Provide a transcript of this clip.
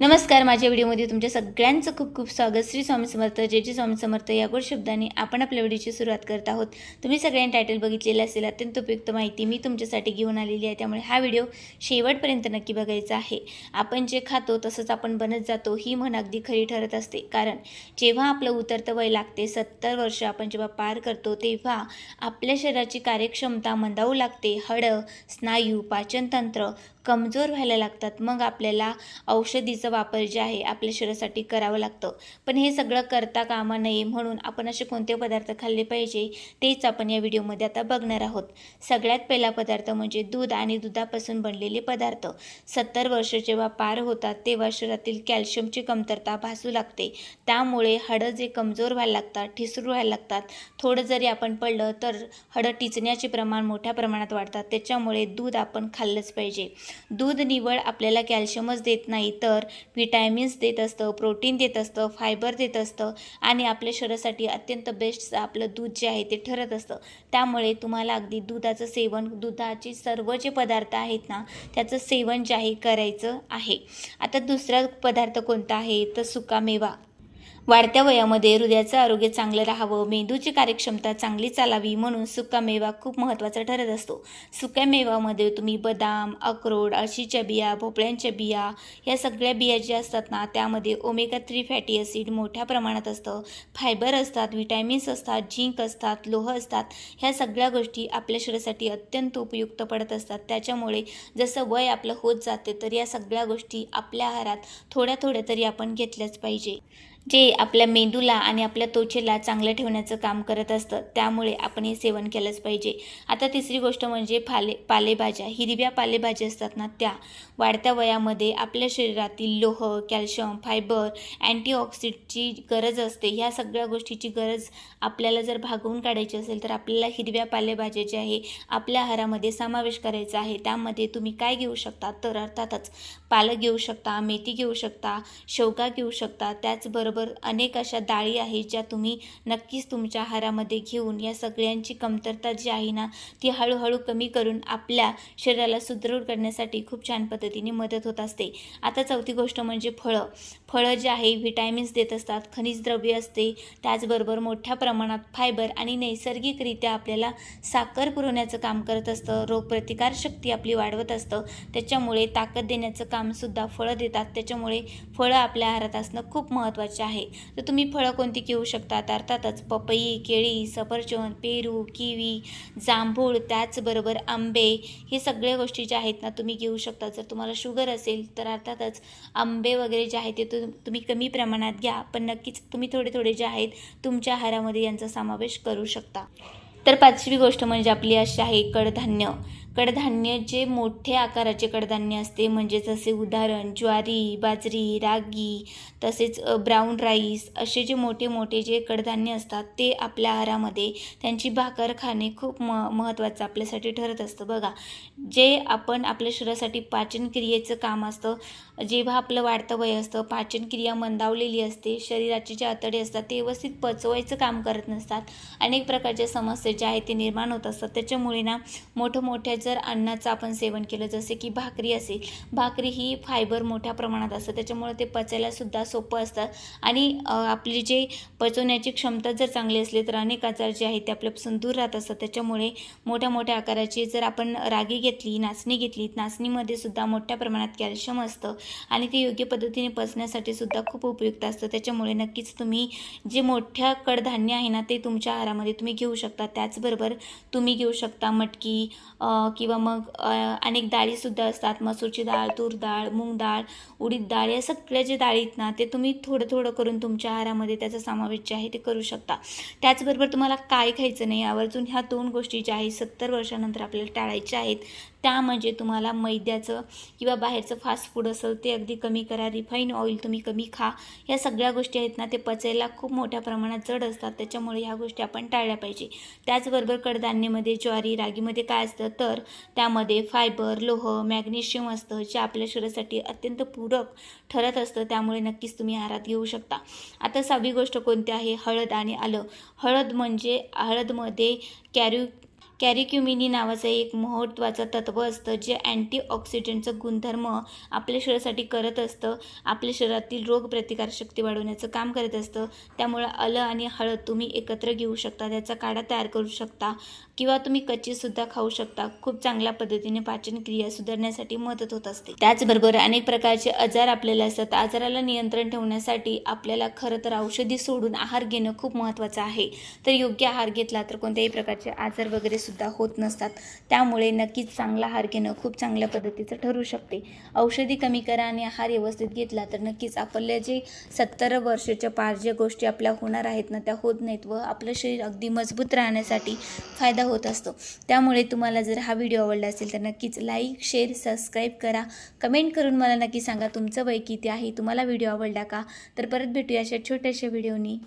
नमस्कार माझ्या व्हिडिओमध्ये तुमच्या सगळ्यांचं खूप खूप स्वागत. श्री स्वामी समर्थ जय जय स्वामी समर्थ या गोड शब्दाने आपण आपल्या व्हिडिओची सुरुवात करत आहोत. तुम्ही सगळ्यांनी टायटल बघितलेलं असेल अत्यंत उपयुक्त माहिती मी तुमच्यासाठी घेऊन आलेली आहे. त्यामुळे हा व्हिडिओ शेवटपर्यंत नक्की बघायचा आहे. आपण जे खातो तसंच आपण बनत जातो ही म्हण अगदी खरी ठरत असते. कारण जेव्हा आपलं उतरतं वय लागते सत्तर वर्ष आपण जेव्हा पार करतो तेव्हा आपल्या शरीराची कार्यक्षमता मंदावू लागते. हाडं स्नायू पाचनतंत्र कमजोर व्हायला लागतात. मग आपल्याला औषधीचा वापर जे आहे आपल्या शरीरासाठी करावं लागतं. पण हे सगळं करता कामा नये म्हणून आपण असे कोणते पदार्थ खाल्ले पाहिजे तेच आपण या व्हिडिओमध्ये आता बघणार आहोत. सगळ्यात पहिला पदार्थ म्हणजे दूध आणि दुधापासून बनलेले पदार्थ. सत्तर वर्ष जेव्हा पार होतात तेव्हा शरीरातील कॅल्शियमची कमतरता भासू लागते. त्यामुळे हाडं जे कमजोर व्हायला लागतात ठिसरू व्हायला लागतात थोडं जरी आपण पडलं तर हाडं टिचण्याचे प्रमाण मोठ्या प्रमाणात वाढतात. त्याच्यामुळे दूध आपण खाल्लंच पाहिजे. दूध निवड आपल्याला कॅल्शियमच देत नाही तर विटॅमिन्स देत असतं प्रोटीन देत असतं फायबर देत असतं आणि आपल्या शरीरासाठी अत्यंत बेस्ट आपलं दूध जे आहे ते ठरत असतं. त्यामुळे तुम्हाला अगदी दुधाचं सेवन दुधाचे सर्व जे पदार्थ आहेत ना त्याचं सेवन जे आहे करायचं आहे. आता दुसरा पदार्थ कोणता आहे? तर सुकामेवा. वाढत्या वयामध्ये हृदयाचं आरोग्य चांगलं राहावं मेंदूची कार्यक्षमता चांगली चालावी म्हणून सुकामेवा खूप महत्त्वाचा ठरत असतो. सुक्या मेवामध्ये तुम्ही बदाम अक्रोड अळशीच्या बिया भोपळ्यांच्या बिया या सगळ्या बिया ज्या असतात ना त्यामध्ये ओमेगा थ्री फॅटी ॲसिड मोठ्या प्रमाणात असतं. फायबर असतात व्हिटॅमिन्स असतात झिंक असतात लोह असतात. ह्या सगळ्या गोष्टी आपल्या शरीरासाठी अत्यंत उपयुक्त पडत असतात. त्याच्यामुळे जसं वय आपलं होत जाते तर या सगळ्या गोष्टी आपल्या आहारात थोड्या थोड्या तरी आपण घेतल्याच पाहिजे. जे आपल्या मेंदूला आणि आपल्या त्वचेला चांगलं ठेवण्याचं काम करत असतं त्यामुळे आपण हे सेवन केलंच पाहिजे. आता तिसरी गोष्ट म्हणजे फाले पालेभाज्या. हिरव्या पालेभाज्या असतात ना त्या वाढत्या वयामध्ये आपल्या शरीरातील लोह कॅल्शियम फायबर अँटीऑक्सिडची गरज असते. ह्या सगळ्या गोष्टीची गरज आपल्याला जर भागवून काढायची असेल तर आपल्याला हिरव्या पालेभाज्या जे आहे आपल्या आहारामध्ये समावेश करायचा आहे. त्यामध्ये तुम्ही काय घेऊ शकता? तर अर्थातच पालक घेऊ शकता मेथी घेऊ शकता शेवगा घेऊ शकता. त्याचबरोबर अनेक अशा डाळी आहेत ज्या तुम्ही नक्कीच तुमच्या आहारामध्ये घेऊन या सगळ्यांची कमतरता जी आहे ना ती हळूहळू कमी करून आपल्या शरीराला सुदृढ करण्यासाठी खूप छान पद्धतीने मदत होत असते. आता चौथी गोष्ट म्हणजे फळं. फळं जे आहे व्हिटॅमिन्स देत असतात खनिज द्रव्य असते. त्याचबरोबर मोठ्या प्रमाणात फायबर आणि नैसर्गिकरित्या आपल्याला साखर पुरवण्याचं काम करत असतं. रोगप्रतिकारशक्ती आपली वाढवत असतं. त्याच्यामुळे ताकद देण्याचं कामसुद्धा फळं देतात. त्याच्यामुळे फळं आपल्या आहारात असणं खूप महत्त्वाचं आहे. तर तुम्ही फळं कोणती घेऊ शकता? अर्थातच पपई केळी सफरचंद पेरू किवी जांभूळ त्याचबरोबर आंबे हे सगळ्या गोष्टी ज्या आहेत ना तुम्ही घेऊ शकता. जर तुम्हाला शुगर असेल तर अर्थातच आंबे वगैरे जे आहेत ते तुम्ही कमी प्रमाणात घ्या. पण नक्कीच तुम्ही थोडे थोडे जे आहेत तुमच्या आहारामध्ये यांचा समावेश करू शकता. तर पाचवी गोष्ट म्हणजे आपली अशी आहे कडधान्य. कडधान्य जे मोठे आकाराचे कडधान्य असते म्हणजे जसे उदाहरण ज्वारी बाजरी रागी तसेच ब्राऊन राईस असे जे मोठे मोठे जे कडधान्य असतात ते आपल्या आहारामध्ये त्यांची भाकर खाणे खूप म महत्त्वाचं आपल्यासाठी ठरत असतं. बघा जे आपण आपल्या शरीरासाठी पाचनक्रियेचं काम असतं जेव्हा आपलं वाढतं वय असतं पाचनक्रिया मंदावलेली असते शरीराचे जे आतडे असतात ते व्यवस्थित पचवायचं काम करत नसतात. अनेक प्रकारच्या समस्या ज्या आहेत ते निर्माण होत असतात. त्याच्यामुळे ना मोठं जर अन्नाचं आपण सेवन केलं जसे की भाकरी असेल भाकरी ही फायबर मोठ्या प्रमाणात असतं त्याच्यामुळे ते पचायलासुद्धा सोपं असतं. आणि आपली जे पचवण्याची क्षमता जर चांगली असली तर अनेक आजार जे आहेत ते आपल्यापासून दूर राहत असतात. त्याच्यामुळे मोठ्या मोठ्या आकाराची जर आपण रागी घेतली नाचणी घेतली नाचणीमध्ये सुद्धा मोठ्या प्रमाणात कॅल्शियम असतं आणि ते योग्य पद्धतीने पचण्यासाठी सुद्धा खूप उपयुक्त असतं. त्याच्यामुळे नक्कीच तुम्ही जे मोठ्या कडधान्य आहे ना ते तुमच्या आहारामध्ये तुम्ही घेऊ शकता. त्याचबरोबर तुम्ही घेऊ शकता मटकी किंवा मग अनेक डाळीसुद्धा असतात. मसूरची डाळ तूर डाळ मूग डाळ उडीद डाळ या सगळ्या जे डाळी आहेत ना ते तुम्ही थोडं थोडं करून तुमच्या आहारामध्ये त्याचा समावेश जे आहे ते करू शकता. त्याचबरोबर तुम्हाला काय खायचं नाही आवर्जून ह्या दोन गोष्टी ज्या आहेत सत्तर वर्षानंतर आपल्याला टाळायच्या आहेत त्या म्हणजे तुम्हाला मैद्याचं किंवा बाहेरचं फास्ट फूड असेल ते अगदी कमी करा रिफाईन ऑइल तुम्ही कमी खा. या सगळ्या गोष्टी आहेत ना ते पचायला खूप मोठ्या प्रमाणात जड असतात. त्याच्यामुळे ह्या गोष्टी आपण टाळल्या पाहिजे. त्याचबरोबर कडधान्यामध्ये ज्वारी रागीमध्ये काय असतं तर त्यामध्ये फायबर लोह मॅग्नेशियम असतं जे आपल्या शरीरासाठी अत्यंत पूरक ठरत असतं. त्यामुळे नक्कीच तुम्ही आहारात घेऊ शकता. आता सहावी गोष्ट कोणती आहे? हळद आणि आलं. हळद म्हणजे हळदमध्ये कॅरी कॅरिक्युमिनी नावाचं एक महत्त्वाचं तत्त्व असतं जे अँटीऑक्सिडंटचं गुणधर्म आपल्या शरीरासाठी करत असतं. आपल्या शरीरातील रोगप्रतिकारशक्ती वाढवण्याचं काम करत असतं. त्यामुळं आलं आणि हळद तुम्ही एकत्र घेऊ शकता त्याचा काढा तयार करू शकता किंवा तुम्ही कच्चीसुद्धा खाऊ शकता. खूप चांगल्या पद्धतीने पाचनक्रिया सुधारण्यासाठी मदत होत असते. त्याचबरोबर अनेक प्रकारचे आजार आपल्याला असतात. आजाराला नियंत्रण ठेवण्यासाठी आपल्याला खरं तर औषधी सोडून आहार घेणं खूप महत्त्वाचं आहे. तर योग्य आहार घेतला तर कोणत्याही प्रकारचे आजार वगैरे सुद्धा होत नसतात. त्यामुळे नक्कीच चांगला आहार घेणं खूप चांगल्या पद्धतीचं ठरू शकते. औषधी कमी करा आणि आहार व्यवस्थित घेतला तर नक्कीच आपल्या जे सत्तर वर्षाच्या पार ज्या गोष्टी आपल्या होणार आहेत ना त्या होत नाहीत व आपलं शरीर अगदी मजबूत राहण्यासाठी फायदा होत असतो. त्यामुळे तुम्हाला जर हा व्हिडिओ आवडला असेल तर नक्कीच लाईक शेअर सबस्क्राईब करा. कमेंट करून मला नक्की सांगा तुमचं वय किती आहे तुम्हाला व्हिडिओ आवडला का? तर परत भेटूया अशा छोट्याशा व्हिडिओनी.